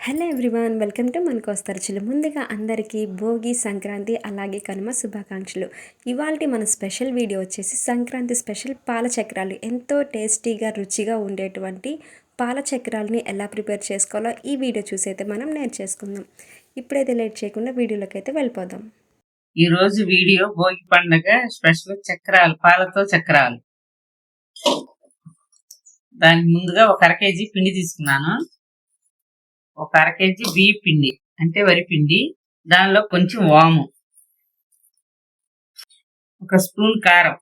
Hello everyone welcome to మనకు వస్తారు ముందుగా అందరికీ భోగి సంక్రాంతి అలాగే కనుమ శుభాకాంక్షలు. ఇవాళ మన స్పెషల్ వీడియో వచ్చేసి సంక్రాంతి స్పెషల్ పాల చక్రాలు ఎంతో టేస్టీగా రుచిగా ఉండేటువంటి పాల చక్రాలని ఎలా ప్రిపేర్ చేసుకోవాలో ఈ వీడియో చూసి అయితే మనం నేర్చేసుకుందాం. ఇప్పుడైతే లేట్ చేయకుండా వీడియోలోకి అయితే వెళ్ళిపోదాం. ఈ రోజు వీడియో భోగి పండగ స్పెషల్ చక్రాలు పాలతో చక్రాలు. దానికి ముందుగా ఒక అర కేజీ పిండి తీసుకున్నాను. ఒక అర కేజీ బియ్య పిండి అంటే వరి పిండి దానిలో కొంచెం వాము. ఒక స్పూన్ కారం.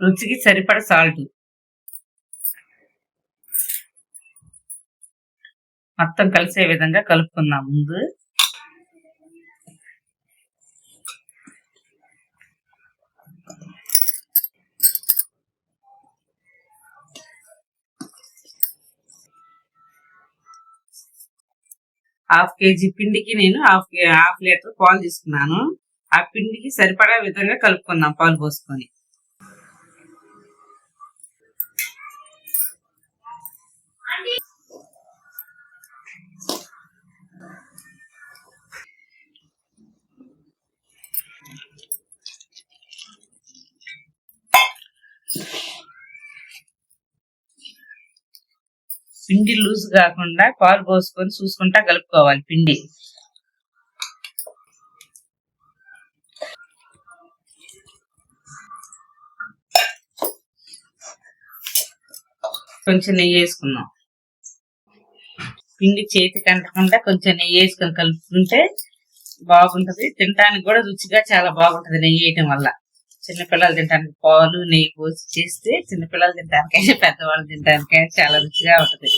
రుచికి సరిపడ సాల్ట్. మొత్తం కలిసే విధంగా కలుపుకుందాం ముందు. హాఫ్ కేజీ పిండికి నేను హాఫ్ హాఫ్ లీటర్ పాలు తీసుకున్నాను. ఆ పిండికి సరిపడా విధంగా కలుపుకుందాం పాలు పోసుకొని. పిండి లూజ్ కాకుండా పాలు పోసుకొని చూసుకుంటా కలుపుకోవాలి పిండి. కొంచెం నెయ్యి వేసుకున్నాం పిండి చేతికి అంటకుండా కొంచెం నెయ్యి వేసుకొని కలుపుకుంటే బాగుంటది. తినడానికి కూడా రుచిగా చాలా బాగుంటది నెయ్యి వేయటం వల్ల. చిన్నపిల్లలు తినడానికి పాలు నెయ్యి పోసి చేస్తే చిన్నపిల్లలు తినడానికైనా పెద్దవాళ్ళు తినడానికైనా చాలా రుచిగా ఉంటది.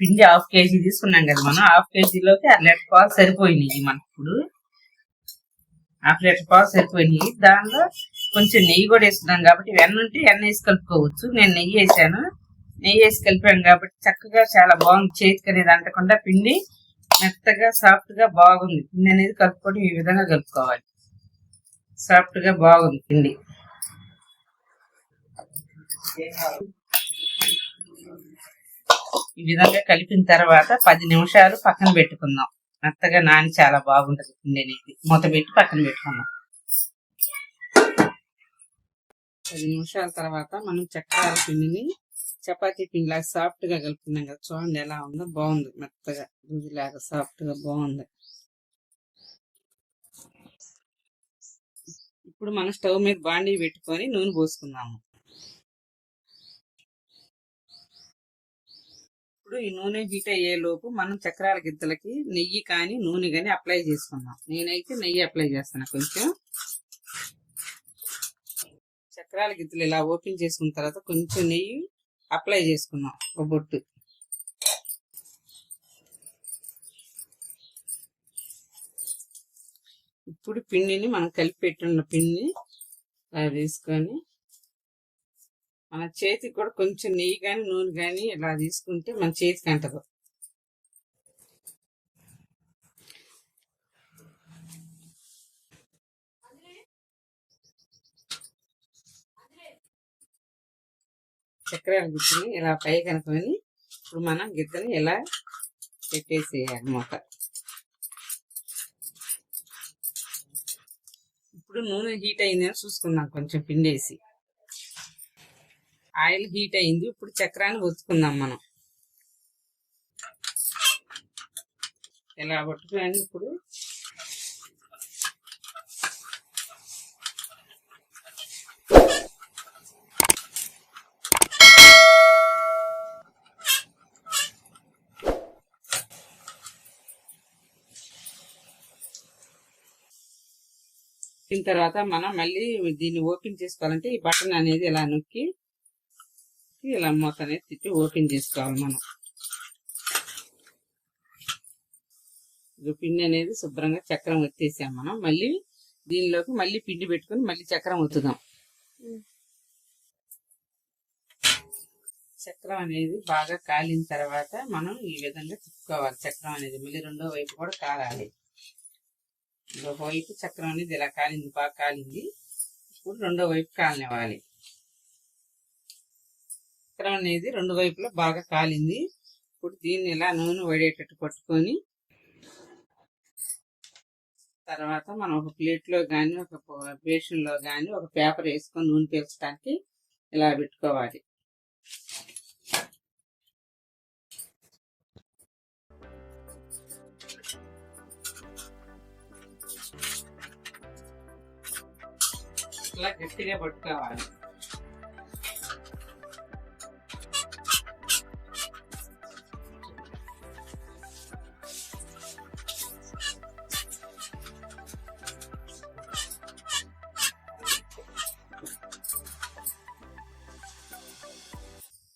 పిండి హాఫ్ కేజీ తీసుకున్నాం కదా మనం. హాఫ్ కేజీలోకి అర లీటర్ పాలు సరిపోయినాయి మనకు ఇప్పుడు. హాఫ్ లీటర్ పాలు సరిపోయినాయి. దానిలో కొంచెం నెయ్యి కూడా వేసుకున్నాం కాబట్టి వెన్న ఉంటే వెన్న వేసి కలుపుకోవచ్చు. నేను నెయ్యి వేసాను. నెయ్యి వేసి కలిపాను కాబట్టి చక్కగా చాలా బాగుంది. చేతికి అనేది అంటకుండా పిండి మెత్తగా సాఫ్ట్గా బాగుంది. పిండి అనేది కలుపుకొని ఈ విధంగా కలుపుకోవాలి. సాఫ్ట్గా బాగుంది పిండి. ఈ విధంగా కలిపిన తర్వాత పది నిమిషాలు పక్కన పెట్టుకుందాం. మెత్తగా నాని చాలా బాగుంటది పిండి అనేది. మూత పెట్టి పక్కన పెట్టుకుందాం. పది నిమిషాల తర్వాత మనం చక్రాల పిండిని చపాతీ పిండిలాగా సాఫ్ట్గా కలుపుకున్నాం కదా చూడండి ఎలా ఉందో. బాగుంది మెత్తగా. రుజులాగా సాఫ్ట్గా బాగుంది. ఇప్పుడు మనం స్టవ్ మీద బాండీ పెట్టుకొని నూనె పోసుకుందాము. ఇప్పుడు ఈ నూనె హీట్ అయ్యే లోపు మనం చక్రాల గిద్దలకి నెయ్యి కానీ నూనె కానీ అప్లై చేసుకుందాం. నేనైతే నెయ్యి అప్లై చేస్తాను కొంచెం. చక్రాల గిద్దలు ఇలా ఓపెన్ చేసుకున్న తర్వాత కొంచెం నెయ్యి అప్లై చేసుకున్నాం ఒక బొట్టు. ఇప్పుడు పిండిని మనం కలిపి పెట్టున్న పిండిని ఇలా తీసుకొని మన చేతికి కూడా కొంచెం నెయ్యి కానీ నూనె కానీ ఇలా తీసుకుంటే మన చేతికి అంటదు. చక్కెర గిద్దని ఇలా పై కనుకొని ఇప్పుడు మనం గిద్దని ఇలా పెట్టేసేయాలి మూత ఇప్పుడు నూనె హీట్ అయిందని చూసుకుందాం కొంచెం పిండేసి. ఆయిల్ హీట్ అయింది ఇప్పుడు చక్రాన్ని ఒత్తుకుందాం మనం. ఇలా పట్టుకుని ఇప్పుడు దీని తర్వాత మనం మళ్ళీ దీన్ని ఓపెన్ చేసుకోవాలంటే ఈ బటన్ అనేది ఇలా నొక్కి ఇలా మూత అనేది తిప్పి ఓపెన్ చేసుకోవాలి మనం. ఇది పిండి అనేది శుభ్రంగా చక్రం వచ్చేసాం మనం. మళ్ళీ దీనిలోకి మళ్ళీ పిండి పెట్టుకొని మళ్ళీ చక్రం ఒత్తుదాం. చక్రం అనేది బాగా కాలిన తర్వాత మనం ఈ విధంగా తిప్పుకోవాలి. చక్రం అనేది మళ్ళీ రెండో వైపు కూడా కాలాలి. ఇంకొక వైపు చక్రం అనేది ఇలా కాలింది బాగా కాలింది. ఇప్పుడు రెండో వైపు కాలనివ్వాలి. చక్రం అనేది రెండు వైపులా బాగా కాలింది. ఇప్పుడు దీన్ని ఇలా నూనె వడేటట్టు పట్టుకొని తర్వాత మనం ఒక ప్లేట్లో కానీ ఒక బేషన్లో కానీ ఒక పేపర్ వేసుకొని నూనె పీల్చడానికి ఇలా పెట్టుకోవాలి. ఇట్లా గట్టిగా పట్టుకోవాలి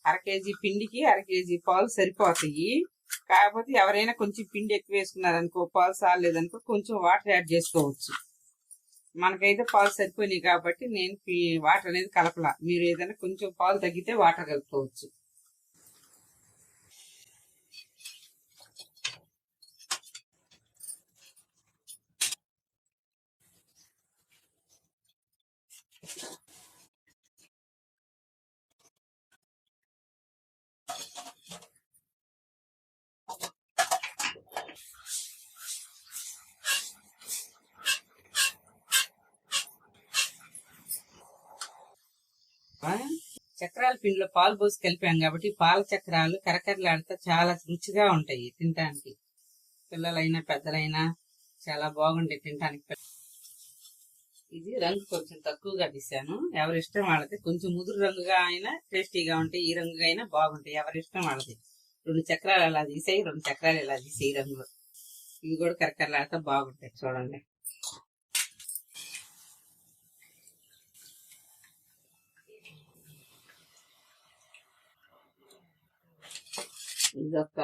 అర కేజీ పిండికి అర కేజీ పాలు సరిపోతాయి. కాకపోతే ఎవరైనా కొంచెం పిండి ఎక్కువ వేసుకున్నారనుకో పాలు సాలేదనుకో కొంచెం వాటర్ యాడ్ చేసుకోవచ్చు. మనకైతే పాలు సరిపోయినాయి కాబట్టి నేను వాటర్ అనేది కలపలా. మీరు ఏదైనా కొంచెం పాలు తగ్గితే వాటర్ కలుపుకోవచ్చు ఆ? చక్రాల పిండిలో పాలు పోసి కలిపాం కాబట్టి పాల చక్రాలు కరకరలాడితే చాలా రుచిగా ఉంటాయి తినటానికి. పిల్లలైనా పెద్దలైనా చాలా బాగుంటాయి తినటానికి. ఇది రంగు కొంచెం తక్కువగా తీసాను ఎవరి ఇష్టం వాళ్ళది కొంచెం ముదురు రంగుగా అయినా టేస్టీగా ఉంటాయి ఈ రంగుగా అయినా బాగుంటాయి. ఎవరి ఇష్టం వాళ్ళది రెండు చక్రాలు అలా తీసాయి రెండు చక్రాలు ఇలా ఈ రంగులో. ఇవి కూడా కరకరలాడితే బాగుంటాయి. చూడండి. ఇది ఒక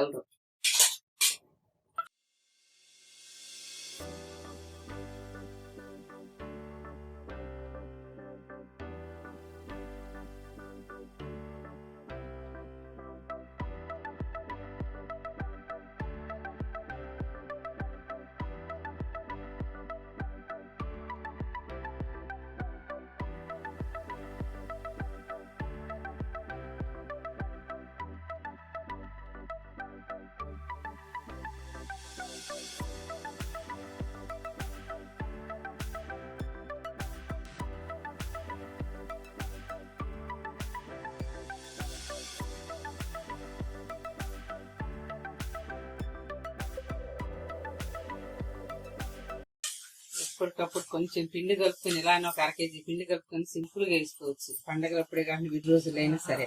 వేసుకునేటప్పుడు కొంచెం పిండి కలుపుకొని ఇలానే ఒక అర కేజీ పిండి కలుపుకొని సింపుల్గా వేసుకోవచ్చు. పండగలప్పుడే కానీ విడి రోజులైనా సరే.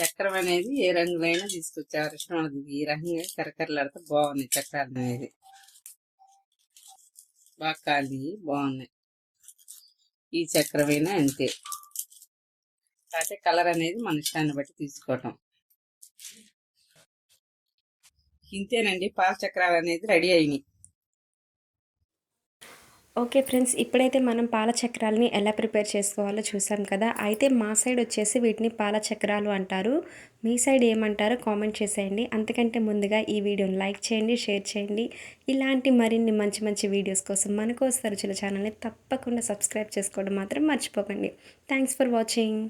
చక్రం అనేది ఏ రంగులైనా తీసుకొచ్చి ఎవరి వాళ్ళది. ఈ రంగు కరకరలాడితే బాగున్నాయి చక్రాలు అనేది. బాగా కాలి బాగున్నాయి. ఈ చక్రమైనా అంతే. కాకపోతే కలర్ అనేది మన ఇష్టాన్ని బట్టి తీసుకోవటం. ఇంతేనండి పాల చక్రాలు అనేది రెడీ అయినాయి. ఓకే ఫ్రెండ్స్ ఇప్పుడైతే మనం పాల చక్రాలని ఎలా ప్రిపేర్ చేసుకోవాలో చూసాం కదా. అయితే మా సైడ్ వచ్చేసి వీటిని పాల చక్రాలు అంటారు. మీ సైడ్ ఏమంటారో కామెంట్ చేసేయండి. అంతకంటే ముందుగా ఈ వీడియోని లైక్ చేయండి షేర్ చేయండి. ఇలాంటి మరిన్ని మంచి మంచి వీడియోస్ కోసం మనకు వస్తారు ఛానల్ని తప్పకుండా సబ్స్క్రైబ్ చేసుకోవడం మాత్రం మర్చిపోకండి. Thanks for watching.